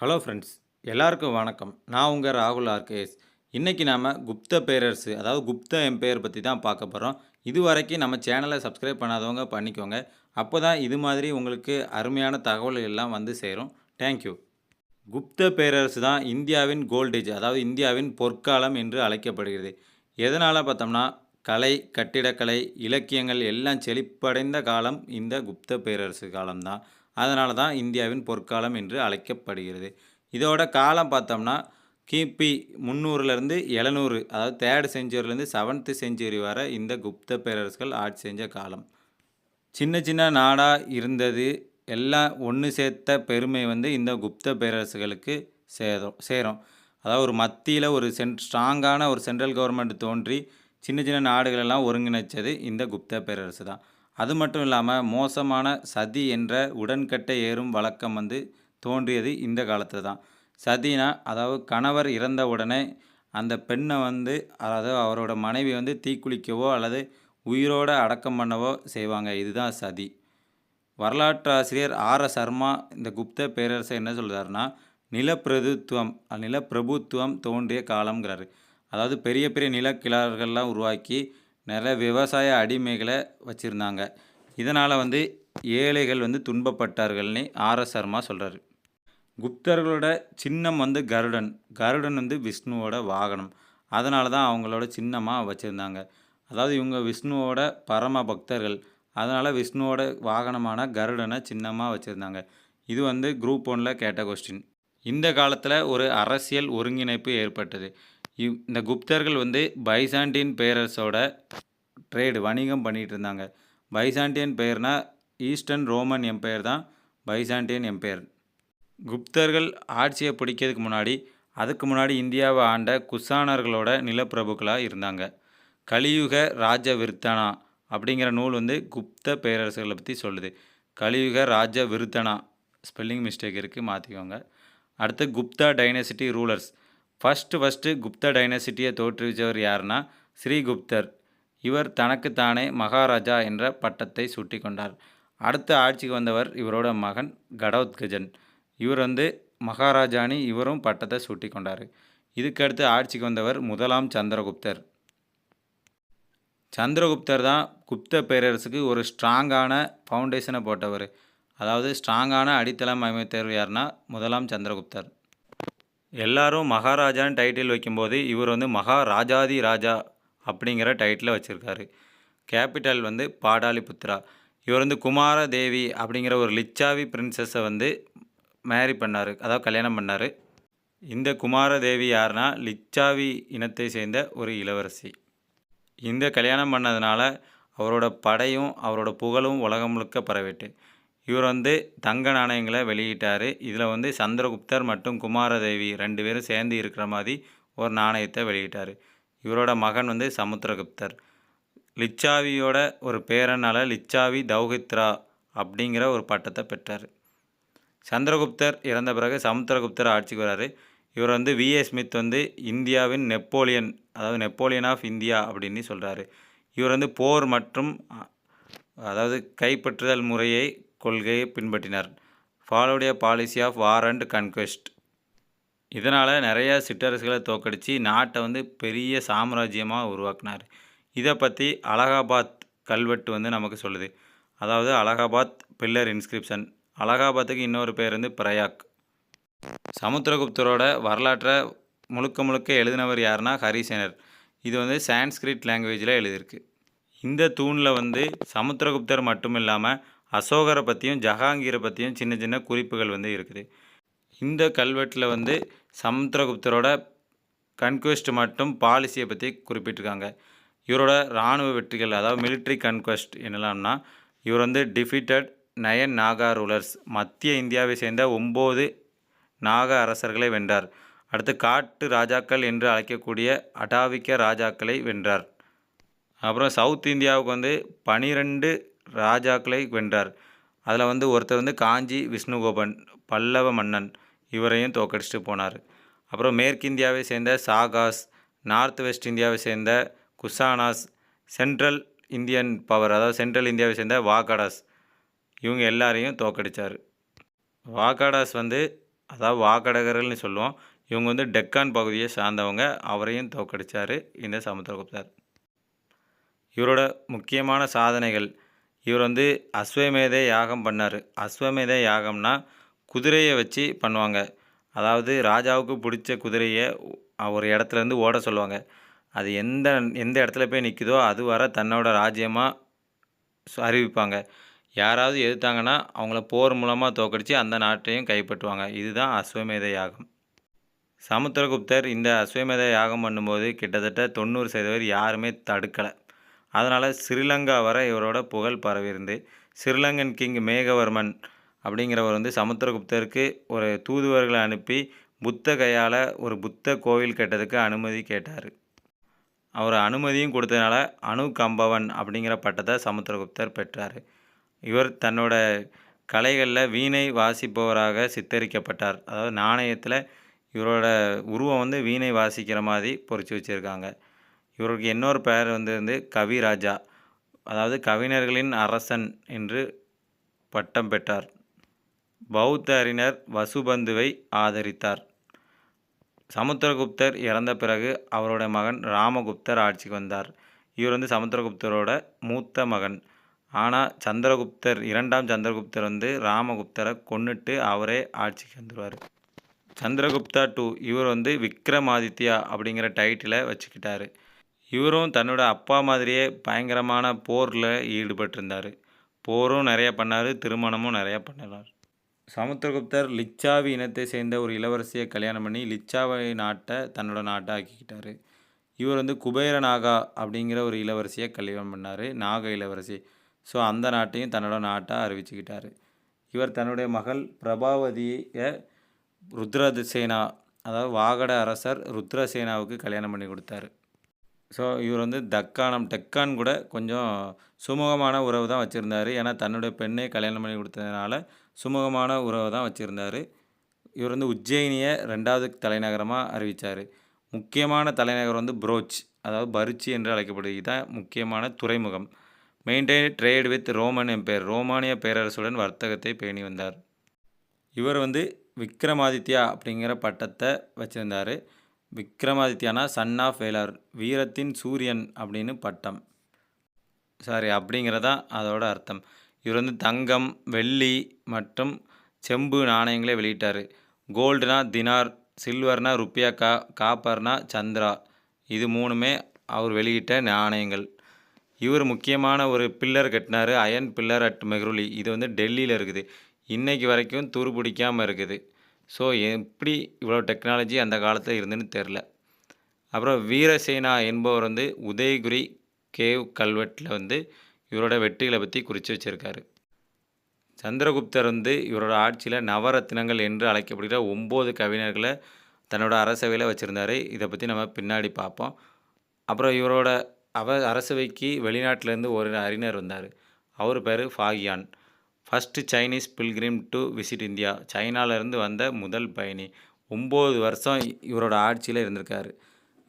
Hello friends எல்லாருக்கும் வணக்கம். நான் உங்கள் ராகுல் ஆர்கேஎஸ். இன்றைக்கி நாம் குப்த பேரரசு அதாவது குப்த எம்பையர் பற்றி தான் பார்க்க போகிறோம் இது வரைக்கும் நம்ம சேனலை சப்ஸ்கிரைப் பண்ணாதவங்க பண்ணிக்கோங்க. அப்போ தான் இது மாதிரி உங்களுக்கு அருமையான தகவல்கள் எல்லாம் வந்து சேரும். தேங்க்யூ குப்த பேரரசு தான் இந்தியாவின் கோல்டேஜ் அதாவது இந்தியாவின் பொற்காலம் என்று அழைக்கப்படுகிறது. எதனால் பார்த்தோம்னா கலை கட்டிடக்கலை இலக்கியங்கள் எல்லாம் செழிப்படைந்த காலம் இந்த குப்த பேரரசு காலம்தான். அதனால தான் இந்தியாவின் பொற்காலம் என்று அழைக்கப்படுகிறது. இதோட காலம் பார்த்தோம்னா கிபி முந்நூறுலேருந்து எழுநூறு அதாவது தேர்ட் செஞ்சுரிலேருந்து செவன்த்து செஞ்சுரி வரை இந்த குப்த பேரரசுகள் ஆட்சி செஞ்ச காலம். சின்ன சின்ன நாடாக இருந்தது. எல்லாம் ஒன்று சேர்த்த பெருமை வந்து இந்த குப்த பேரரசுகளுக்கு சேரும் சேரும். அதாவது ஒரு மத்தியில் ஒரு சென் ஸ்ட்ராங்கான ஒரு சென்ட்ரல் கவர்மெண்ட் தோன்றி சின்ன சின்ன நாடுகளெல்லாம் ஒருங்கிணைச்சது இந்த குப்த பேரரசு தான் அது மட்டும் இல்லாமல் மோசமான சதி என்ற உடன்கட்டை ஏறும் வழக்கம் வந்து தோன்றியது இந்த காலத்தில் தான். சதினா அதாவது கணவர் இறந்த உடனே அந்த பெண்ணை வந்து அதாவது அவரோட மனைவி வந்து தீக்குளிக்கவோ அல்லது உயிரோடு அடக்கம் பண்ணவோ செய்வாங்க. இதுதான் சதி. வரலாற்றாசிரியர் ஆர் எஸ் சர்மா இந்த குப்த பேரரசை என்ன சொல்கிறாருன்னா நிலப்பிரதுத்துவம் நிலப்பிரபுத்துவம் தோன்றிய காலங்கிறாரு அதாவது பெரிய பெரிய நிலக்கிழார்கள்லாம் உருவாக்கி நிறைய விவசாய அடிமைகளை வச்சுருந்தாங்க. இதனால் வந்து ஏழைகள் வந்து துன்பப்பட்டார்கள்னு ஆர்எஸ் சர்மா சொல்கிறார் குப்தர்களோட சின்னம் வந்து கருடன். கருடன் வந்து விஷ்ணுவோட வாகனம். அதனால தான் அவங்களோட சின்னமாக வச்சுருந்தாங்க. அதாவது இவங்க விஷ்ணுவோட பரம பக்தர்கள். அதனால் விஷ்ணுவோட வாகனமான கருடனை சின்னமாக வச்சுருந்தாங்க. இது வந்து குரூப் ஒனில் கேட்ட கொஸ்டின் இந்த காலத்தில் ஒரு அரசியல் ஒருங்கிணைப்பு ஏற்பட்டது. இவ் இந்த குப்தர்கள் வந்து பைசாண்டியன் பேரரசோட ட்ரேடு வணிகம் பண்ணிகிட்டு இருந்தாங்க. பைசாண்டியன் பெயர்னால் ஈஸ்டர்ன் ரோமன் எம்பையர் தான் பைசாண்டியன் எம்பையர். குப்தர்கள் ஆட்சியை பிடிக்கிறதுக்கு முன்னாடி அதுக்கு முன்னாடி இந்தியாவை ஆண்ட குசானர்களோட நிலப்பிரபுக்களாக இருந்தாங்க. கலியுக ராஜ விருத்தனா அப்படிங்கிற நூல் வந்து குப்த பேரரசுகளை பற்றி சொல்லுது. கலியுக ராஜ விருத்தனா ஸ்பெல்லிங் மிஸ்டேக் இருக்குது மாற்றிக்கோங்க அடுத்து Gupta dynasty rulers. First first Gupta டைனசிட்டியை தோற்றுவித்தவர் யாருன்னா ஸ்ரீகுப்தர். இவர் தனக்குத்தானே மகாராஜா என்ற பட்டத்தை சூட்டி கொண்டார் அடுத்த ஆட்சிக்கு வந்தவர் இவரோட மகன் கடோத்கஜன் இவர் வந்து மகாராஜானி இவரும் பட்டத்தை சூட்டி கொண்டார் இதுக்கடுத்து ஆட்சிக்கு வந்தவர் முதலாம் சந்திரகுப்தர். சந்திரகுப்தர் தான் குப்த பேரரசுக்கு ஒரு ஸ்ட்ராங்கான ஃபவுண்டேஷனை போட்டவர். அதாவது ஸ்ட்ராங்கான அடித்தளம் அமைத்தவர் யாருன்னா முதலாம் சந்திரகுப்தர். எல்லாரும் மகாராஜான்னு டைட்டில் வைக்கும்போது இவர் வந்து மகாராஜாதி ராஜா அப்படிங்கிற டைட்டிலை வச்சுருக்காரு. கேபிட்டல் வந்து பாடாலிபுத்ரா இவர் வந்து குமாரதேவி அப்படிங்கிற ஒரு லிச்சாவி பிரின்சஸை வந்து மேரி பண்ணார். அதாவது கல்யாணம் பண்ணார். இந்த குமாரதேவி யாருன்னா லிச்சாவி இனத்தை சேர்ந்த ஒரு இளவரசி. இந்த கல்யாணம் பண்ணதுனால அவரோட படையும் அவரோட புகழும் உலகம் முழுக்க பரவிட்டு. இவர் வந்து தங்க நாணயங்களை வெளியிட்டார். இதில் வந்து சந்திரகுப்தர் மற்றும் குமாரதேவி ரெண்டு பேரும் சேர்ந்து இருக்கிற மாதிரி ஒரு நாணயத்தை வெளியிட்டார். இவரோட மகன் வந்து சமுத்திரகுப்தர். லிச்சாவியோட ஒரு பேரனால் லிச்சாவி தௌஹித்ரா அப்படிங்கிற ஒரு பட்டத்தை பெற்றார். சந்திரகுப்தர் இறந்த பிறகு சமுத்திரகுப்தர் ஆட்சிக்கு வராரு. இவர் வந்து விஏ ஸ்மித் வந்து இந்தியாவின் நெப்போலியன் அதாவது நெப்போலியன் ஆஃப் இந்தியா அப்படின்னு சொல்கிறாரு இவர் வந்து போர் மற்றும் அதாவது கைப்பற்றுதல் முறையை கொள்கையை பின்பற்றினார். Followed a policy of war and conquest இதனால் நிறைய சிற்றரசுகளை தோக்கடித்து நாட்டை வந்து பெரிய சாம்ராஜ்யமாக உருவாக்கினார். இதை பற்றி அலகாபாத் கல்வெட்டு வந்து நமக்கு சொல்லுது. அதாவது அலகாபாத் பில்லர் இன்ஸ்கிரிப்ஷன் அலகாபாத்துக்கு இன்னொரு பேர் வந்து பிரயாக். சமுத்திரகுப்தரோட வரலாற்றை முழுக்க முழுக்க எழுதினவர் யாருன்னா ஹரிசேனர். இது வந்து சான்ஸ்கிரிட் லாங்குவேஜில் எழுதியிருக்கு. இந்த தூணில் வந்து சமுத்திரகுப்தர் மட்டும் இல்லாமல் அசோகரை பற்றியும் ஜஹாங்கீரை பற்றியும் சின்ன சின்ன குறிப்புகள் வந்து இருக்குது. இந்த கல்வெட்டில் வந்து சமுத்திரகுப்தரோட கன்குவெஸ்ட் மற்றும் பாலிசியை பற்றி குறிப்பிட்டிருக்காங்க. இவரோட இராணுவ வெற்றிகள் அதாவது மிலிட்ரி கன்குவெஸ்ட் என்னலாம்னா இவர் வந்து டிஃபீட்டட் நயன் நாகா ரூலர்ஸ் மத்திய இந்தியாவை சேர்ந்த ஒம்பது நாக அரசர்களை வென்றார். அடுத்து காட்டு ராஜாக்கள் என்று அழைக்கக்கூடிய அடாவிக்க ராஜாக்களை வென்றார். அப்புறம் சவுத் இந்தியாவுக்கு வந்து பனிரெண்டு ராஜாக்களை வென்றார். அதில் வந்து ஒருத்தர் வந்து காஞ்சி விஷ்ணுகோபன் பல்லவ மன்னன் இவரையும் தோக்கடிச்சிட்டு போனார். அப்புறம் மேற்கு இந்தியாவை சேர்ந்த சாகாஸ் நார்த் வெஸ்ட் இந்தியாவை சேர்ந்த குசானாஸ் சென்ட்ரல் இந்தியன் பவர் அதாவது சென்ட்ரல் இந்தியாவை சேர்ந்த வாகாடாஸ் இவங்க எல்லாரையும் தோக்கடித்தார் வாகாடாஸ் வந்து அதாவது வாகடகர்கள்னு சொல்லுவோம் இவங்க வந்து டெக்கான் பகுதியை சார்ந்தவங்க அவரையும் தோற்கடிச்சார் இந்த சமுத்திரகுப்தர். இவரோட முக்கியமான சாதனைகள் இவர் வந்து அஸ்வமேத யாகம் பண்ணார். அஸ்வமேத யாகம்னா குதிரையை வச்சு பண்ணுவாங்க. அதாவது ராஜாவுக்கு பிடிச்ச குதிரையை ஒரு இடத்துலேருந்து ஓட சொல்லுவாங்க. அது எந்த எந்த இடத்துல போய் நிற்குதோ அது வர தன்னோட ராஜ்யமாக அறிவிப்பாங்க. யாராவது எதிர்த்தாங்கன்னா அவங்கள போர் மூலமாக தோக்கடித்து அந்த நாட்டையும் கைப்பற்றுவாங்க. இதுதான் அஸ்வமேத யாகம். சமுத்திரகுப்தர் இந்த அஸ்வமேத யாகம் பண்ணும்போது கிட்டத்தட்ட தொண்ணூறு சதவீதம் யாருமே தடுக்கலை. அதனால் ஸ்ரீலங்கா வரை இவரோட புகழ் பரவியிருந்து ஸ்ரீலங்கன் கிங் மேகவர்மன் அப்படிங்கிறவர் வந்து சமுத்திரகுப்தருக்கு ஒரு தூதுவர்களை அனுப்பி புத்த கையால் ஒரு புத்த கோவில் கட்டதுக்கு அனுமதி கேட்டார். அவர் அனுமதியும் கொடுத்ததுனால அணு கம்பவன் அப்படிங்கிற பட்டத்தை சமுத்திரகுப்தர் பெற்றார். இவர் தன்னோட கலைகளில் வீணை வாசிப்பவராக சித்தரிக்கப்பட்டார். அதாவது நாணயத்தில் இவரோட உருவம் வந்து வீணை வாசிக்கிற மாதிரி பொறிச்சு வச்சுருக்காங்க. இவருக்கு இன்னொரு பெயர் வந்து வந்து கவிராஜா. அதாவது கவிஞர்களின் அரசன் என்று பட்டம் பெற்றார். பௌத்த அறிஞர் வசுபந்துவை ஆதரித்தார். சமுத்திரகுப்தர் இறந்த பிறகு அவரோட மகன் ராமகுப்தர் ஆட்சிக்கு வந்தார். இவர் வந்து சமுத்திரகுப்தரோட மூத்த மகன். ஆனால் சந்திரகுப்தர் இரண்டாம் சந்திரகுப்தர் வந்து ராமகுப்தரை கொன்னுட்டு அவரே ஆட்சிக்கு வந்துடுவார் சந்திரகுப்தா டூ இவர் வந்து விக்ரமாதித்யா அப்படிங்கிற டைட்டிலை வச்சுக்கிட்டாரு. இவரும் தன்னோட அப்பா மாதிரியே பயங்கரமான போரில் ஈடுபட்டிருந்தார். போரும் நிறைய பண்ணார் திருமணமும் நிறையா பண்ணினார் சமுத்திரகுப்தர் லிச்சாவி இனத்தை சேர்ந்த ஒரு இளவரசியை கல்யாணம் பண்ணி லிச்சாவை நாட்டை தன்னோட நாட்டை ஆக்கிக்கிட்டார். இவர் வந்து குபேர நாகா அப்படிங்கிற ஒரு இளவரசியை கல்யாணம் பண்ணார் நாக இளவரசி. ஸோ அந்த நாட்டையும் தன்னோட நாட்டாக அறிவிச்சுக்கிட்டார். இவர் தன்னுடைய மகள் பிரபாவதியை ருத்ரசேனா அதாவது வாகட அரசர் ருத்ரசேனாவுக்கு கல்யாணம் பண்ணி கொடுத்தாரு. ஸோ இவர் வந்து தக்கானம் டெக்கான் கூட கொஞ்சம் சுமூகமான உறவு தான் வச்சுருந்தார். ஏன்னா தன்னுடைய பெண்ணை கல்யாணம் பண்ணி கொடுத்ததுனால சுமூகமான உறவு தான் வச்சுருந்தார். இவர் வந்து உஜ்ஜயினியை ரெண்டாவது தலைநகரமாக அறிவித்தார் முக்கியமான தலைநகர் வந்து புரோச் அதாவது பருச்சி என்று அழைக்கப்படுது இதுதான் முக்கியமான துறைமுகம். Maintain trade with Roman empire ரோமானிய பேரரசுடன் வர்த்தகத்தை பேணி வந்தார். இவர் வந்து விக்ரமாதித்யா அப்படிங்கிற பட்டத்தை வச்சுருந்தார். விக்ரமாதித்யானா சன் ஆஃப் வேலார் வீரத்தின் சூரியன் அப்படின்னு பட்டம். சாரி அப்படிங்கிறதான் அதோட அர்த்தம். இவர் வந்து தங்கம் வெள்ளி மற்றும் செம்பு நாணயங்களை வெளியிட்டார். கோல்டுனா தினார் சில்வர்னா ருப்பியா கா காப்பர்னா சந்திரா. இது மூணுமே அவர் வெளியிட்ட நாணயங்கள். இவர் முக்கியமான ஒரு பில்லர் கட்டினார் அயன் பில்லர் அட் மெஹ்ருலி இது வந்து டெல்லியில் இருக்குது. இன்றைக்கு வரைக்கும் துரு பிடிக்காமல் இருக்குது. ஸோ எப்படி இவ்வளோ டெக்னாலஜி அந்த காலத்தில் இருந்துன்னு தெரில அப்புறம் வீரசேனா என்பவர் வந்து உதயகுரி கேவ் கல்வெட்டில் வந்து இவரோட வெற்றிகளை பற்றி குறித்து வச்சுருக்காரு. சந்திரகுப்தர் வந்து இவரோட ஆட்சியில் நவரத்தினங்கள் என்று அழைக்கப்படுகிற ஒம்பது கவிஞர்களை தன்னோட அரசவையில் வச்சுருந்தார். இதை பற்றி நம்ம பின்னாடி பார்ப்போம். அப்புறம் இவரோட அவ அரசவைக்கு வெளிநாட்டிலேருந்து ஒரு அறிஞர் வந்தார். அவர் பேர் Fahien. First Chinese pilgrim to visit India சைனாலேருந்து வந்த முதல் பயணி. ஒம்பது வருஷம் இவரோட ஆட்சியில் இருந்திருக்காரு.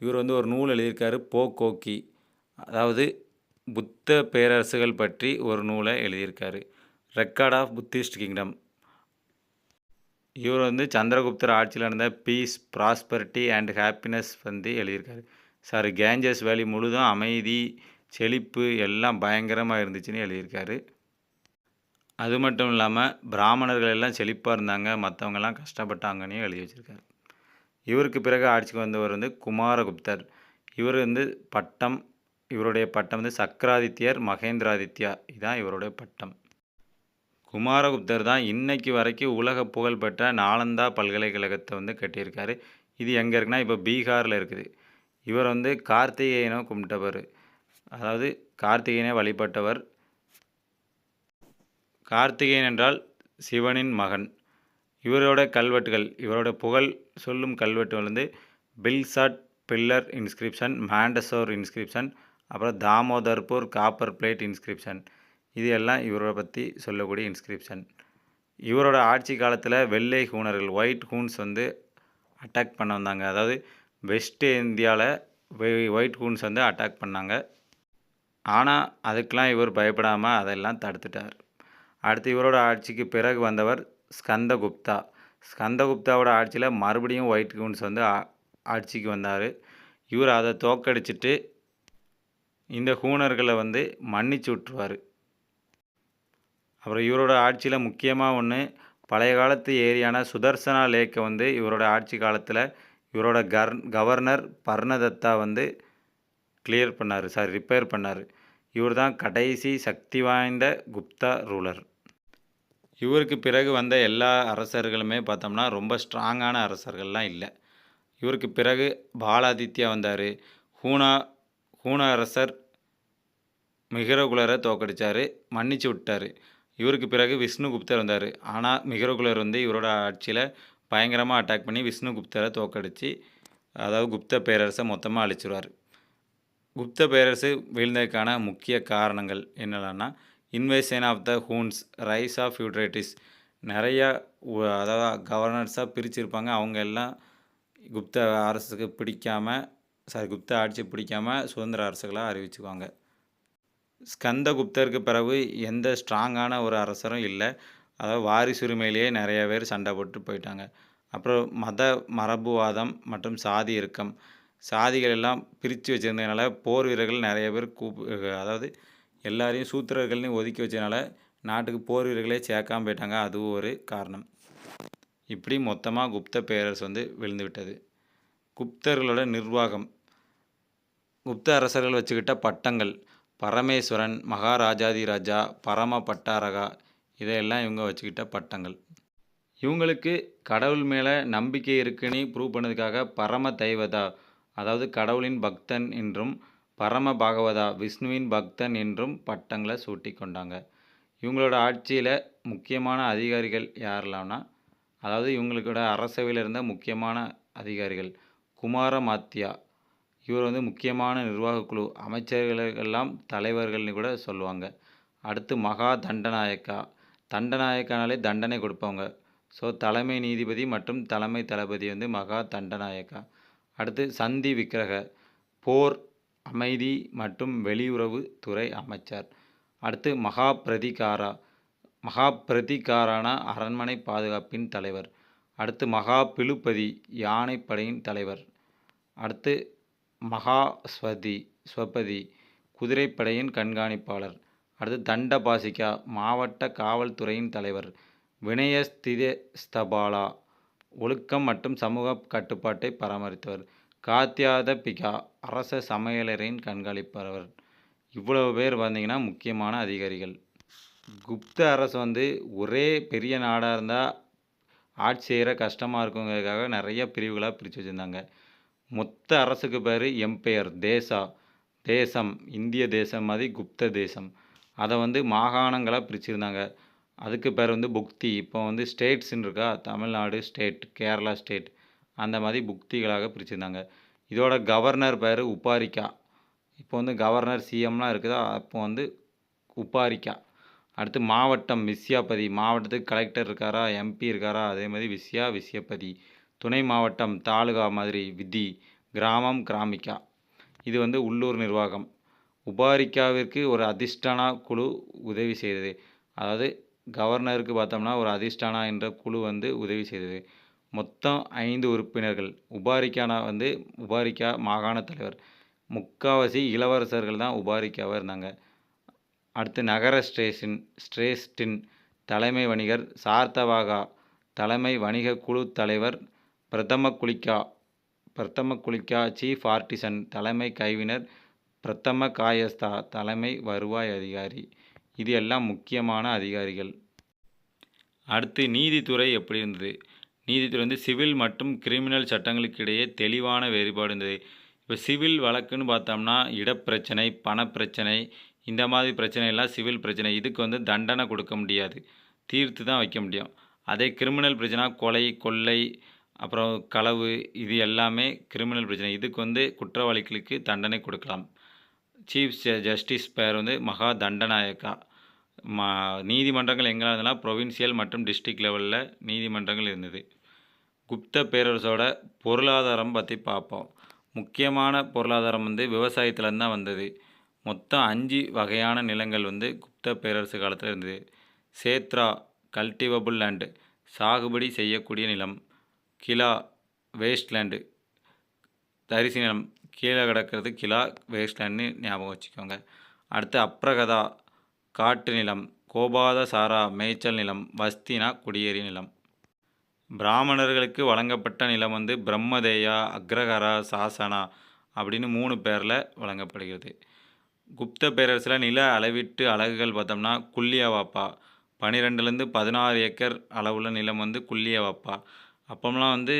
இவர் வந்து ஒரு நூல் எழுதியிருக்காரு போ கோக்கி அதாவது புத்த பேரரசுகள் பற்றி ஒரு நூலை எழுதியிருக்காரு. ரெக்கார்ட் ஆஃப் புத்திஸ்ட் கிங்டம் இவர் வந்து சந்திரகுப்தர் ஆட்சியில் இருந்த பீஸ் ப்ராஸ்பரிட்டி அண்ட் ஹாப்பினஸ் வந்து எழுதியிருக்காரு. சார் கேஞ்சஸ் வேலி முழுதும் அமைதி செழிப்பு எல்லாம் பயங்கரமாக இருந்துச்சுன்னு எழுதியிருக்காரு. அது மட்டும் இல்லாமல் பிராமணர்கள் எல்லாம் செழிப்பாக இருந்தாங்க. மற்றவங்கெல்லாம் கஷ்டப்பட்டாங்கன்னு எழுதி வச்சுருக்காரு. இவருக்கு பிறகு ஆட்சிக்கு வந்தவர் வந்து குமாரகுப்தர். இவர் வந்து பட்டம் இவருடைய பட்டம் வந்து சக்கராதித்யர் மகேந்திராதித்யா. இதுதான் இவருடைய பட்டம். குமாரகுப்தர் தான் இன்றைக்கு வரைக்கும் உலக புகழ்பெற்ற நாலந்தா பல்கலைக்கழகத்தை வந்து கட்டியிருக்காரு. இது எங்கே இருக்குன்னா இப்போ பீகாரில் இருக்குது. இவர் வந்து கார்த்திகேயனை கும்பிட்டவர். அதாவது கார்த்திகேயனை வழிபட்டவர். கார்த்திகேயன் என்றால் சிவனின் மகன். இவரோட கல்வெட்டுகள் இவரோட புகழ் சொல்லும் கல்வெட்டுகள் வந்து Bilsad pillar inscription Mandsaur inscription அப்புறம் தாமோதர்பூர் காப்பர் பிளேட் இன்ஸ்கிரிப்ஷன். இது எல்லாம் இவரை பற்றி சொல்லக்கூடிய இன்ஸ்கிரிப்ஷன். இவரோட ஆட்சி காலத்தில் வெள்ளை ஹூனர்கள் ஒயிட் ஹூன்ஸ் வந்து அட்டாக் பண்ண வந்தாங்க. அதாவது வெஸ்ட் இந்தியாவில் ஒயிட் ஹூன்ஸ் வந்து அட்டாக் பண்ணாங்க. ஆனால் அதுக்கெலாம் இவர் பயப்படாமல் அதெல்லாம் தடுத்துட்டார். அடுத்து இவரோட ஆட்சிக்கு பிறகு வந்தவர் ஸ்கந்தகுப்தா. ஸ்கந்தகுப்தாவோட ஆட்சியில் மறுபடியும் ஒயிட் குயின்ஸ் வந்து ஆ ஆட்சிக்கு வந்தார். இவர் அதை தோற்கடிச்சிட்டு இந்த ஹூனர்களை வந்து மன்னிச்சு விட்டுருவார். அப்புறம் இவரோட ஆட்சியில் முக்கியமாக ஒன்று பழைய காலத்து ஏரியான சுதர்சனா லேக்கை வந்து இவரோட ஆட்சி காலத்தில் இவரோட கர் கவர்னர் பர்ணதத்தா வந்து கிளியர் பண்ணார் சாரி ரிப்பேர் பண்ணார். இவர் தான் கடைசி சக்தி வாய்ந்த குப்தா ரூலர் இவருக்கு பிறகு வந்த எல்லா அரசர்களுமே பார்த்தோம்னா ரொம்ப ஸ்ட்ராங்கான அரசர்கள்லாம் இல்லை. இவருக்கு பிறகு பாலாதித்யா வந்தார். ஹூனா ஹூன அரசர் மிகிரகுலரை தோக்கடிச்சார் மன்னிச்சு விட்டார். இவருக்கு பிறகு விஷ்ணுகுப்தர் வந்தார். ஆனால் மிகிரகுலர் வந்து இவரோட ஆட்சியில் பயங்கரமாக அட்டாக் பண்ணி விஷ்ணுகுப்தரை தோக்கடித்து அதாவது குப்த பேரரசை மொத்தமாக அழிச்சிருவார். குப்த பேரரசு வீழ்ந்ததுக்கான முக்கிய காரணங்கள் என்னென்னா invasion of the Huns rise of feudatories நிறையா அதாவது கவர்னர்ஸாக பிரிச்சிருப்பாங்க. அவங்க எல்லாம் குப்த அரசுக்கு பிடிக்காமல் சாரி குப்த ஆட்சி பிடிக்காம சுதந்திர அரசுகளாக அறிவிச்சுக்குவாங்க. ஸ்கந்தகுப்தருக்கு பிறகு எந்த ஸ்ட்ராங்கான ஒரு அரசரும் இல்லை. அதாவது வாரிசுரிமையிலேயே நிறைய பேர் சண்டை போட்டு போயிட்டாங்க. அப்புறம் மத மரபுவாதம் மற்றும் சாதி இறுக்கம். சாதிகள் எல்லாம் பிரித்து வச்சுருந்ததுனால போர் வீரர்கள் நிறைய பேர் கூப் அதாவது எல்லாரையும் சூத்திரர்கள்னு ஒதுக்கி வச்சதுனால நாட்டுக்கு போர் வீரர்களே சேர்க்காம போயிட்டாங்க. அதுவும் ஒரு காரணம். இப்படி மொத்தமாக குப்த பேரரசு வந்து விழுந்து விட்டது. குப்தர்களோட நிர்வாகம் குப்த அரசர்கள் வச்சுக்கிட்ட பட்டங்கள் பரமேஸ்வரன் மகாராஜாதி ராஜா பரம பட்டாரகா இதையெல்லாம் இவங்க வச்சுக்கிட்ட பட்டங்கள். இவங்களுக்கு கடவுள் மேலே நம்பிக்கை இருக்குன்னு ப்ரூவ் பண்ணதுக்காக பரம தெய்வதா அதாவது கடவுளின் பக்தன் என்றும் பரம பாகவதா விஷ்ணுவின் பக்தன் என்றும் பட்டங்களை சூட்டி கொண்டாங்க இவங்களோட ஆட்சியில் முக்கியமான அதிகாரிகள் யாரெல்லாம்னா அதாவது இவங்களோட அரசவையில் இருந்த முக்கியமான அதிகாரிகள் குமார மாத்தியா இவர் வந்து முக்கியமான நிர்வாக குழு அமைச்சர்களுக்கெல்லாம் தலைவர்கள்னு கூட சொல்லுவாங்க. அடுத்து மகா தண்டநாயக்கா. தண்டநாயக்கானாலே தண்டனை கொடுப்பவங்க. ஸோ தலைமை நீதிபதி மற்றும் தலைமை தளபதி வந்து மகா தண்டநாயக்கா. அடுத்து சந்தி விக்கிரக. போர் அமைதி மற்றும் வெளியுறவு துறை அமைச்சர். அடுத்து மகா பிரதிகாரா மகா பிரதிகாரான அரண்மனை பாதுகாப்பின் தலைவர். அடுத்து மகா பிலுபதி யானைப்படையின் தலைவர். அடுத்து மகாஸ்வதி ஸ்வபதி குதிரைப்படையின் கண்காணிப்பாளர். அடுத்து தண்டபாசிகா மாவட்ட காவல்துறையின் தலைவர். வினயஸ்தித ஸ்தபாலா ஒழுக்கம் மற்றும் சமூக கட்டுப்பாட்டை பராமரித்தவர். காத்தியாத பிகா அரச சமையலறையின் கண்காணிப்பவர். இவ்வளவு பேர் வந்தீங்கன்னா முக்கியமான அதிகாரிகள். குப்த அரசு வந்து ஒரே பெரிய நாடாக இருந்தால் ஆட்சி செய்கிற கஷ்டமாக இருக்குங்கிறதுக்காக நிறைய பிரிவுகளாக பிரித்து வச்சுருந்தாங்க. மொத்த அரசுக்கு பேர் எம்பையர் தேசா தேசம் இந்திய தேசம் மாதிரி குப்த தேசம். அதை வந்து மாகாணங்களாக பிரிச்சுருந்தாங்க. அதுக்கு பேர் வந்து புக்தி. இப்போ வந்து ஸ்டேட்ஸ்ன்னு இருக்கா தமிழ்நாடு ஸ்டேட் கேரளா ஸ்டேட். அந்த மாதிரி புக்திகளாக பிரிச்சுருந்தாங்க. இதோட கவர்னர் பேர் உப்பாரிக்கா. இப்போ வந்து கவர்னர் சிஎம்லாம் இருக்குதா? அப்போ வந்து உப்பாரிக்கா. அடுத்து மாவட்டம் விஸ்யாபதி. மாவட்டத்துக்கு கலெக்டர் இருக்காரா? எம்பி இருக்காரா? அதே மாதிரி விஸ்யா விஸ்யபதி. துணை மாவட்டம் தாலுகா மாதிரி விதி. கிராமம் கிராமிக்கா. இது வந்து உள்ளூர் நிர்வாகம். உபாரிக்காவிற்கு ஒரு அதிஷ்டானா குழு உதவி செய்தது. அதாவது கவர்னருக்கு பார்த்தோம்னா ஒரு அதிஷ்டானா என்ற குழு வந்து உதவி செய்தது. மொத்தம் ஐந்து உறுப்பினர்கள். உபாரிக்கானா வந்து உபாரிக்கா மாகாண தலைவர். முக்காவாசி இளவரசர்கள் தான் உபாரிக்காவாக இருந்தாங்க. அடுத்து நகர ஸ்டேஷன் ஸ்ட்ரேஸ்டின் தலைமை வணிகர் சார்த்தவாகா தலைமை வணிக குழு தலைவர் பிரதம குலிக்கா பிரதம குலிக்கா சீஃப் ஆர்டிசன் தலைமை கைவினர் பிரதம காயஸ்தா தலைமை வருவாய் அதிகாரி. இது எல்லாம் முக்கியமான அதிகாரிகள். அடுத்து நீதித்துறை எப்படி இருந்தது? நீதித்துறை வந்து சிவில் மற்றும் கிரிமினல் சட்டங்களுக்கு இடையே தெளிவான வேறுபாடு இருந்தது. இப்போ சிவில் வழக்குன்னு பார்த்தோம்னா இடப்பிரச்சனை பணப்பிரச்சனை இந்த மாதிரி பிரச்சனை எல்லாம் சிவில் பிரச்சனை. இதுக்கு வந்து தண்டனை கொடுக்க முடியாது. தீர்த்து தான் வைக்க முடியும். அதே கிரிமினல் பிரச்சனை கொலை கொள்ளை அப்புறம் களவு இது எல்லாமே கிரிமினல் பிரச்சனை. இதுக்கு வந்து குற்றவாளிகளுக்கு தண்டனை கொடுக்கலாம். சீஃப் ஜஸ்டிஸ் பேர் வந்து மகா தண்டநாயக்கா. மா நீதிமன்றங்கள் எங்கே இருந்ததுன்னா ப்ரொவின்சியல் மற்றும் டிஸ்ட்ரிக்ட் லெவலில் நீதிமன்றங்கள் இருந்தது. குப்த பேரரசோட பொருளாதாரம் பற்றி பார்ப்போம் முக்கியமான பொருளாதாரம் வந்து விவசாயத்துலேருந்து தான் வந்தது. மொத்தம் அஞ்சு வகையான நிலங்கள் வந்து குப்த பேரரசு காலத்தில் இருந்தது. சேத்ரா கல்டிவபுள் லேண்டு சாகுபடி செய்யக்கூடிய நிலம். கிலா வேஸ்ட்லேண்டு தரிசு நிலம். கீழே கிடக்கிறது கிலா வேஸ்ட்லேண்ட்னு ஞாபகம் வச்சுக்கோங்க. அடுத்து அப்ரகதா காட்டு நிலம். கோபாத சாரா மேய்ச்சல் நிலம். வஸ்தினா குடியேறிய நிலம். பிராமணர்களுக்கு வழங்கப்பட்ட நிலம் வந்து பிரம்மதேயா அக்ரஹரா சாசனா அப்படின்னு மூணு பேரில் வழங்கப்படுகிறது. குப்த பேரரசில் நில அளவீட்டு அலகுகள் பார்த்தோம்னா குல்லியவாப்பா. பன்னிரெண்டுலேருந்து பதினாறு ஏக்கர் அளவுள்ள நிலம் வந்து குல்லியவாப்பா. அப்போம்லாம் வந்து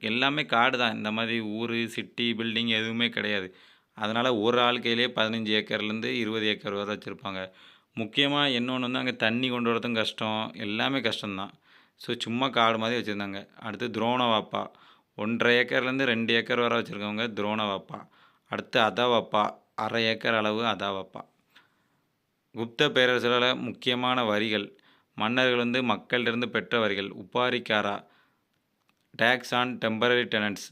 எல்லாமே காடு தான். இந்த மாதிரி ஊர் சிட்டி பில்டிங் எதுவுமே கிடையாது. அதனால் ஒரு ஆள் கையிலே பதினஞ்சு ஏக்கர்லேருந்து இருபது ஏக்கர் வரை வச்சுருப்பாங்க. முக்கியமாக இன்னொன்று வந்து அங்கே தண்ணி கொண்டு வரதும் கஷ்டம். எல்லாமே கஷ்டம்தான். ஸோ சும்மா காடு மாதிரி வச்சுருந்தாங்க. அடுத்து துரோணவாப்பா. ஒன்றரை ஏக்கர்லேருந்து ரெண்டு ஏக்கர் வரை வச்சுருக்கவங்க துரோணவாப்பா. அடுத்து அதவாப்பா. அரை ஏக்கர் அளவு அதாவாப்பா. குப்த பேரரசில் முக்கியமான வரிகள். மன்னர்கள் வந்து மக்களிலிருந்து பெற்ற வரிகள். Uparikara tax on temporary tenants.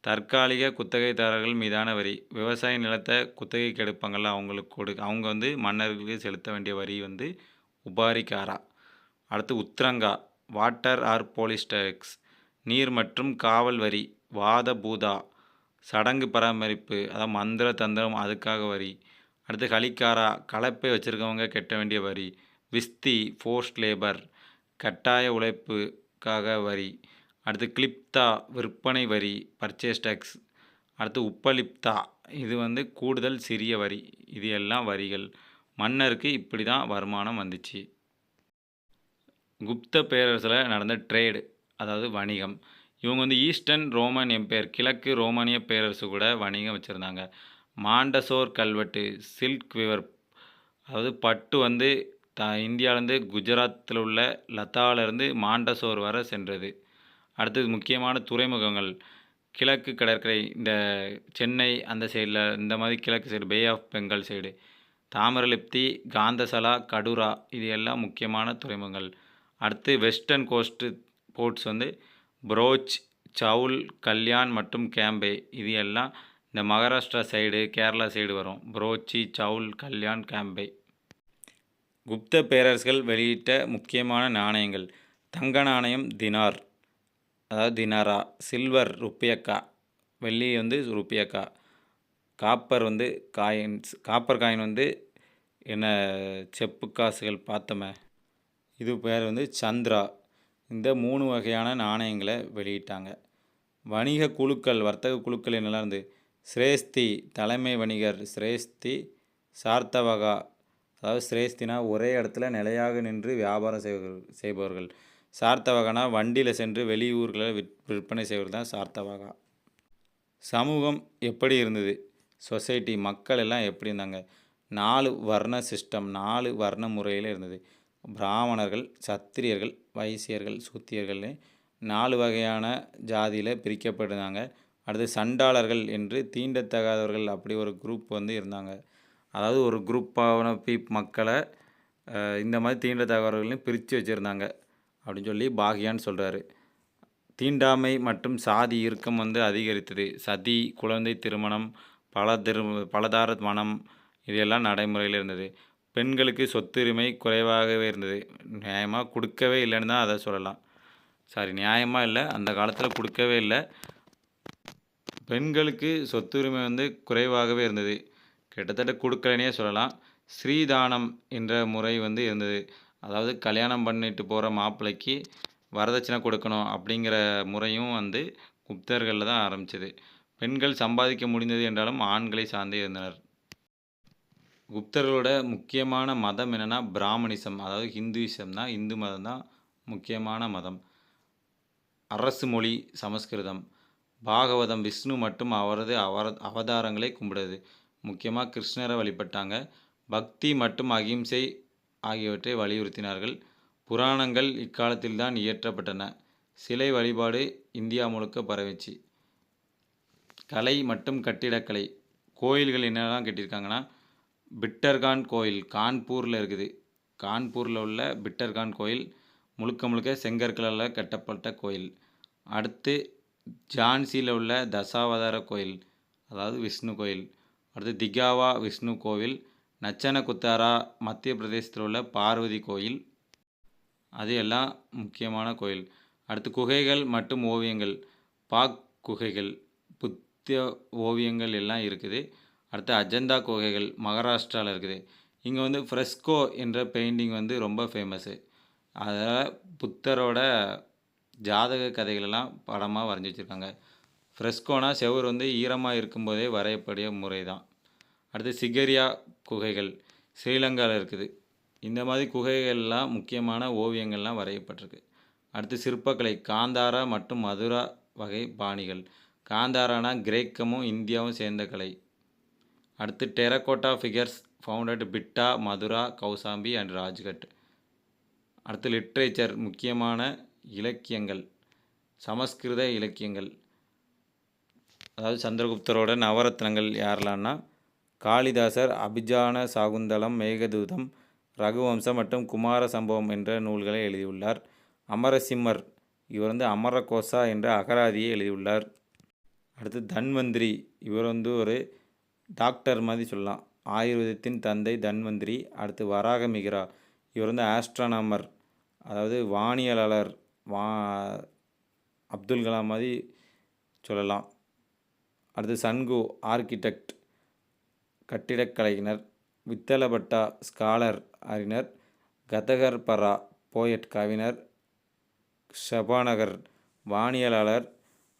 தற்காலிக குத்தகைதாரர்கள் மீதான வரி. விவசாய நிலத்தை குத்தகைக்கு எடுப்பாங்கள்ல அவங்களுக்கு கொடு அவங்க வந்து மன்னர்களுக்கு செலுத்த வேண்டிய வரி வந்து உபாரிக்காரா. அடுத்து udranga water or police tax நீர் மற்றும் காவல் வரி வாத பூதா சடங்கு பராமரிப்பு அதாவது மந்திர தந்திரம் அதுக்காக வரி. அடுத்து கலிக்காரா கலப்பை வச்சுருக்கவங்க கட்ட வேண்டிய வரி. விஸ்தி ஃபோர்ஸ்ட் லேபர் கட்டாய உழைப்புக்காக வரி. அடுத்து கிளிப்தா விற்பனை வரி பர்ச்சேஸ் டேக்ஸ். அடுத்து உப்பலிப்தா இது வந்து கூடுதல் சிறிய வரி. இது எல்லாம் வரிகள். மன்னருக்கு இப்படி தான் வருமானம் வந்துச்சு. குப்த பேரரசில் நடந்த ட்ரேடு அதாவது வணிகம். இவங்க வந்து ஈஸ்டர்ன் ரோமன் எம்பையர் கிழக்கு ரோமானிய பேரரசு கூட வணிகம் வச்சுருந்தாங்க. மாண்டசோர் கல்வெட்டு சில்க் விவர் அதாவது பட்டு வந்து த இந்தியாவிலேருந்து குஜராத்தில் உள்ள லதாவிலேருந்து மாண்டசோர் வர சென்றது. அடுத்தது முக்கியமான துறைமுகங்கள் கிழக்கு கடற்கரை இந்த சென்னை அந்த சைடில் இந்த மாதிரி கிழக்கு side Bay of Bengal side Tamralipti Ghantasala Kadura இது எல்லாம் முக்கியமான துறைமுகங்கள். அடுத்து வெஸ்டர்ன் கோஸ்ட்டு போர்ட்ஸ் வந்து புரோச் சவுல் கல்யாண் மற்றும் கேம்பே. இது எல்லாம் இந்த மகாராஷ்டிரா சைடு கேரளா சைடு வரும். புரோச்சி சவுல் கல்யாண் கேம்பே. குப்த பேரரசுகள் வெளியிட்ட முக்கியமான நாணயங்கள். தங்க நாணயம் தினார். அதாவது தினாரா. சில்வர் ருப்பியக்கா. வெள்ளி வந்து ருப்பியக்கா. காப்பர் வந்து காயின்ஸ் காப்பர் காயின் வந்து என்ன செப்பு காசுகள் பார்த்தோமே. இது பேர் வந்து சந்திரா. இந்த மூணு வகையான நாணயங்களை வெளியிட்டாங்க. வணிக குழுக்கள் வர்த்தக குழுக்கள் என்னெல்லாம் இருந்து? சிரேஸ்தி தலைமை வணிகர் சிரேஸ்தி சார்த்தவகா. அதாவது சிரேஸ்தினா ஒரே இடத்துல நிலையாக நின்று வியாபாரம் செய்பவர்கள் சார்த்தவகனா வண்டியில் சென்று வெளியூர்களில் விற் விற்பனை செய்வது தான் சார்த்தவகா. சமூகம் எப்படி இருந்தது? சொசைட்டி மக்கள் எல்லாம் எப்படி இருந்தாங்க? நாலு வர்ண சிஸ்டம் நாலு வர்ண முறையில் இருந்தது. பிராமணர்கள் சத்திரியர்கள் வைசியர்கள் சூத்தியர்கள்னு நாலு வகையான ஜாதியில் பிரிக்கப்பட்டிருந்தாங்க. அடுத்து சண்டாளர்கள் என்று தீண்டத்தகாதவர்கள் அப்படி ஒரு குரூப் வந்து இருந்தாங்க. அதாவது ஒரு குரூப்பான பீப் மக்களை இந்த மாதிரி தீண்டத்தகாதவர்களையும் பிரித்து வச்சுருந்தாங்க அப்படின்னு சொல்லி பாகியான்னு சொல்கிறாரு தீண்டாமை மற்றும் சாதி இறுக்கம் வந்து அதிகரித்தது. சதி குழந்தை திருமணம் பல திரு பலதார மனம் இதெல்லாம் நடைமுறையில் இருந்தது. பெண்களுக்கு சொத்துரிமை குறைவாகவே இருந்தது. நியாயமாக கொடுக்கவே இல்லைன்னு தான் அதை சொல்லலாம். சாரி நியாயமாக இல்லை. அந்த காலத்தில் கொடுக்கவே இல்லை. பெண்களுக்கு சொத்துரிமை வந்து குறைவாகவே இருந்தது. கிட்டத்தட்ட கொடுக்கலனே சொல்லலாம். ஸ்ரீதானம் என்ற முறை வந்து இருந்தது. அதாவது கல்யாணம் பண்ணிட்டு போகிற மாப்பிள்ளைக்கு வரதட்சணை கொடுக்கணும் அப்படிங்கிற முறையும் வந்து குப்தர்களில் தான் ஆரம்பிச்சது. பெண்கள் சம்பாதிக்க முடிந்தது என்றாலும் ஆண்களை சார்ந்தே இருந்தனர். குப்தர்களோட முக்கியமான மதம் என்னென்னா பிராமணிசம் அதாவது ஹிந்துயிசம் தான் இந்து மதம் தான் முக்கியமான மதம். அரசு மொழி சமஸ்கிருதம். பாகவதம் விஷ்ணு மற்றும் அவரது அவர அவதாரங்களை கும்பிடுது. முக்கியமாக கிருஷ்ணரை வழிபட்டாங்க. பக்தி மற்றும் அகிம்சை ஆகியவற்றை வலியுறுத்தினார்கள். புராணங்கள் இக்காலத்தில் தான் இயற்றப்பட்டன. சிலை வழிபாடு இந்தியா முழுக்க பரவிச்சு. கலை மற்றும் கட்டிடக்கலை. கோயில்கள் என்னெல்லாம் கட்டியிருக்காங்கன்னா பிட்டர்கான் கோயில் கான்பூரில் இருக்குது. கான்பூரில் உள்ள பிட்டர்கான் கோயில் முழுக்க முழுக்க செங்கற்களால் கட்டப்பட்ட கோயில். அடுத்து ஜான்சியில் உள்ள தசாவதார கோயில் அதாவது விஷ்ணு கோயில். அடுத்து திகாவா விஷ்ணு கோவில் நச்சனகுத்தாரா மத்திய பிரதேசத்தில் உள்ள பார்வதி கோயில். அது எல்லாம் முக்கியமான கோயில். அடுத்து குகைகள் மற்றும் ஓவியங்கள் பாக் குகைகள் புத்த ஓவியங்கள் எல்லாம் இருக்குது. அடுத்து அஜந்தா குகைகள் மகாராஷ்டிராவில் இருக்குது. இங்கே வந்து ஃப்ரெஸ்கோ என்ற பெயிண்டிங் வந்து ரொம்ப ஃபேமஸ்ஸு அதில் புத்தரோட ஜாதக கதைகளெல்லாம் படமாக வரைஞ்சி வச்சுருக்காங்க. ஃப்ரெஸ்கோனா செவர் வந்து ஈரமாக இருக்கும்போதே வரையக்கூடிய முறை தான் அடுத்து சிகரியா குகைகள் ஸ்ரீலங்காவில் இருக்குது. இந்த மாதிரி குகைகள்லாம் முக்கியமான ஓவியங்கள்லாம் வரையப்பட்டிருக்கு. அடுத்து சிற்பக்கலை காந்தாரா மற்றும் மதுரா வகை பாணிகள். காந்தாரானா கிரேக்கமும் இந்தியாவும் சேர்ந்த கலை. அடுத்து terracotta figures founded Bhita Mathura Kaushambi and Rajghat. அடுத்து லிட்ரேச்சர் முக்கியமான இலக்கியங்கள் சமஸ்கிருத இலக்கியங்கள். அதாவது சந்திரகுப்தரோட நவரத்னங்கள் யாரெல்லாம்னா காளிதாசர் அபிஜான சாகுந்தலம் மேகதூதம் ரகுவம்சம் மற்றும் குமார சம்பவம் என்ற நூல்களை எழுதியுள்ளார். அமரசிம்மர் இவர் வந்து அமரகோசா என்ற அகராதியை எழுதியுள்ளார். அடுத்து தன்வந்திரி இவர் வந்து ஒரு டாக்டர் மாதிரி சொல்லலாம். ஆயுர்வேதத்தின் தந்தை தன்வந்திரி அடுத்து வராகமிகிரா இவர் வந்து ஆஸ்ட்ரானாமர் அதாவது வானியலாளர் வா அப்துல் கலாம் மாதிரி சொல்லலாம். அடுத்து சன்கு ஆர்கிடெக்ட் கட்டிடக்கலைஞர் வித்தலபட்டா ஸ்காலர் அறிஞர் கதகர் பரா போயட் கவிஞர் ஷபானகர் வானியலாளர்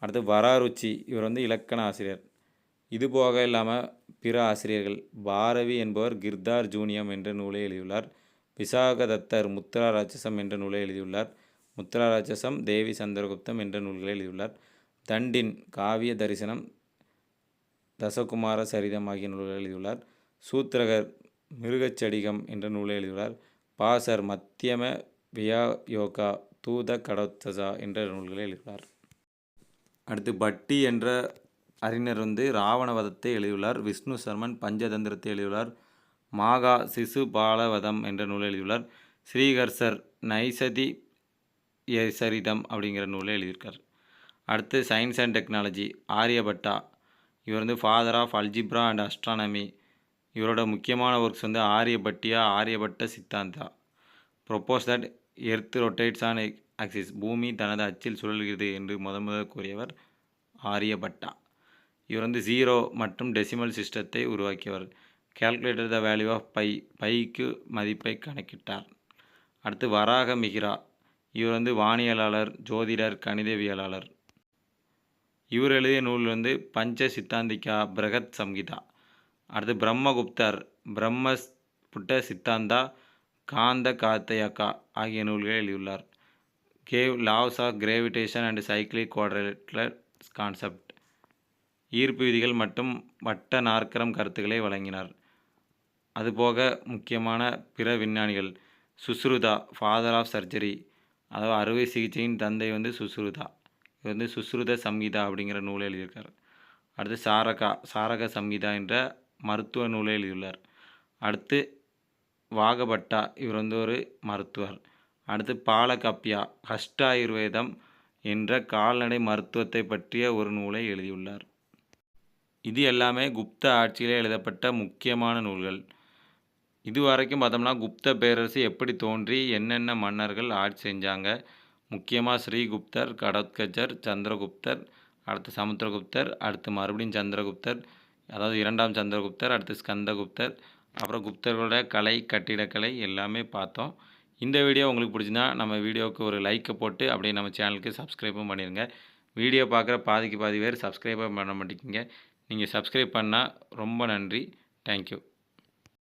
அடுத்து வராருச்சி இவர் வந்து இலக்கண ஆசிரியர். இது போக இல்லாமல் பிற ஆசிரியர்கள் பாரவி என்பவர் கிர்தார் ஜூனியம் என்ற நூலை எழுதியுள்ளார். விசாகதத்தர் முத்ரா ராட்சசம் என்ற நூலை எழுதியுள்ளார். முத்ரா ராட்சசம் தேவி சந்திரகுப்தம் என்ற நூல்களை எழுதியுள்ளார். தண்டின் காவிய தரிசனம் தசகுமார சரிதம் ஆகிய நூல்களை எழுதியுள்ளார். சூத்திரகர் மிருகச்சடிகம் என்ற நூலை எழுதியுள்ளார். பாசர் மத்தியம வியாயோகா தூத கடோத்தசா என்ற நூல்களை எழுதியுள்ளார். அடுத்து பட்டி என்ற அறிஞர் வந்து ராவணவதத்தை எழுதியுள்ளார் விஷ்ணு சர்மன் பஞ்சதந்திரத்தை எழுதியுள்ளார் மாகா சிசு பாலவதம் என்ற நூலை எழுதியுள்ளார் ஸ்ரீகர்சர் நைசதி சரிதம் அப்படிங்கிற நூலை எழுதியிருக்கார். அடுத்து சயின்ஸ் அண்ட் டெக்னாலஜி ஆரியபட்டா இவர் வந்து father of algebra and astronomy இவரோட முக்கியமான ஒர்க்ஸ் வந்து Aryabhatiya Aryabhata Siddhanta. Propose that earth rotates on axis பூமி தனது அச்சில் சுழல்கிறது என்று முத முதல் கூறியவர் ஆரியபட்டா. இவர் வந்து ஜீரோ மற்றும் டெசிமல் சிஸ்டத்தை உருவாக்கியவர். Calculator the value of pi bike மதிப்பை கணக்கிட்டார். அடுத்து வராக மிகிரா. இவர் வந்து வானியலாளர் ஜோதிடர் கணிதவியலாளர். இவர் எழுதிய நூல் வந்து பஞ்ச சித்தாந்திகா பிரகத் சம்ஹிதா அடுத்து பிரம்மகுப்தர் பிரம்ம புட்ட சித்தாந்தா காந்த காத்தையக்கா ஆகிய நூல்களை எழுதியுள்ளார். Gave laws of gravitation and cyclic quadrilateral concept ஈர்ப்பு விதிகள் மற்றும் வட்ட நாற்கரம் கருத்துக்களை வழங்கினார். அதுபோக முக்கியமான பிற விஞ்ஞானிகள் சுஸ்ருதா ஃபாதர் ஆஃப் சர்ஜரி அதாவது அறுவை சிகிச்சையின் தந்தை வந்து சுஸ்ருதா. இது வந்து சுஸ்ருத சம்ஹிதா அப்படிங்கிற நூலை எழுதியிருக்கார். அடுத்து சாரகா சாரக சம்ஹிதா என்ற மருத்துவ நூலை எழுதியுள்ளார். அடுத்து வாகபட்டா இவர் வந்து ஒரு மருத்துவர். அடுத்து பாலகப்யா ஹஷ்டாயுர்வேதம் என்ற கால்நடை மருத்துவத்தை பற்றிய ஒரு நூலை எழுதியுள்ளார். இது எல்லாமே குப்த ஆட்சியிலே எழுதப்பட்ட முக்கியமான நூல்கள். இது வரைக்கும் பார்த்தோம்னா குப்த பேரரசு எப்படி தோன்றி என்னென்ன மன்னர்கள் ஆட்சி செஞ்சாங்க? முக்கியமாக ஸ்ரீகுப்தர் கடோத்கஜர் சந்திரகுப்தர் அடுத்து சமுத்திரகுப்தர் அடுத்து மறுபடியும் சந்திரகுப்தர் அதாவது இரண்டாம் சந்திரகுப்தர் அடுத்து ஸ்கந்தகுப்தர் அப்புறம் குப்தர்களோட கலை கட்டிடக்கலை எல்லாமே பார்த்தோம். இந்த வீடியோ உங்களுக்கு பிடிச்சிருந்தா நம்ம வீடியோவுக்கு ஒரு லைக்கை போட்டு அப்படியே நம்ம சேனலுக்கு சப்ஸ்கிரைபும் பண்ணிடுங்க வீடியோ பார்க்குற பாதிக்கு பாதி பேர் சப்ஸ்கிரைபும் பண்ண மாட்டேங்கிங்க நீங்கள் சப்ஸ்கிரைப் பண்ணால் ரொம்ப நன்றி. தேங்க்யூ